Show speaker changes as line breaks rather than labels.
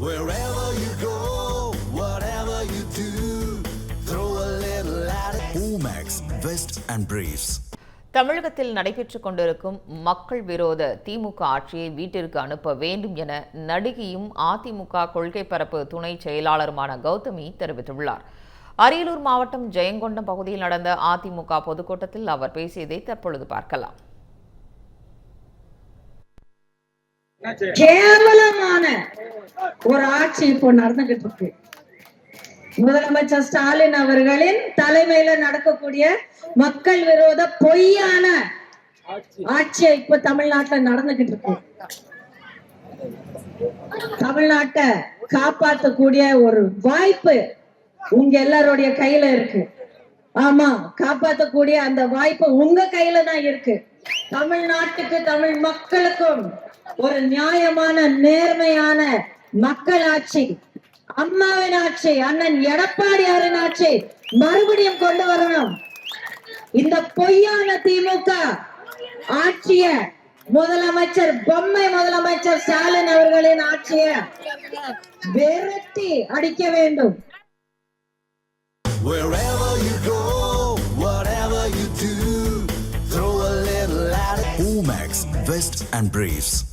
Wherever you go, whatever you do, throw a little at it. Omax, Vest and Briefs.
தமிழகத்தில் நடைபெற்றுக் கொண்டிருக்கும் மக்கள் விரோத திமுக ஆட்சியை வீட்டிற்கு அனுப்ப வேண்டும் என நடிகையும் அதிமுக கொள்கை பரப்பு துணை செயலாளருமான கௌதமி தெரிவித்துள்ளார் அரியலூர் மாவட்டம் ஜெயங்கொண்டம் பகுதியில் நடந்த அதிமுக பொதுக்கூட்டத்தில் அவர் பேசியதை தற்பொழுது பார்க்கலாம்
கேவலமான ஒரு ஆட்சி இப்போ நடந்துகிட்டு இருக்கு முதலமைச்சர் ஸ்டாலின் அவர்களின் தலைமையில நடக்கக்கூடிய மக்கள் விரோத பொய்யான ஆட்சி. இப்ப தமிழ்நாட்டுல நடந்துகிட்டு இருக்கு தமிழ்நாட்டை காப்பாத்தக்கூடிய ஒரு வாய்ப்பு உங்க எல்லாருடைய கையில இருக்கு. ஆமா காப்பாத்தக்கூடிய அந்த வாய்ப்பு உங்க கையில தான் இருக்கு. தமிழ்நாட்டுக்கு தமிழ் மக்களுக்கும் ஒரு நியாயமான நேர்மையான மக்களாட்சி அம்மாவின் ஆட்சி அண்ணன் எடப்பாடியாரின் ஆட்சி மறுபடியும் கொண்டு வரணும் இந்த பொய்யான திமுக ஆட்சிய முதலமைச்சர் பொம்மை முதலமைச்சர் ஸ்டாலின் அவர்களின் ஆட்சிய விரட்டி அடிக்க வேண்டும்.
Omax, Vest and Briefs.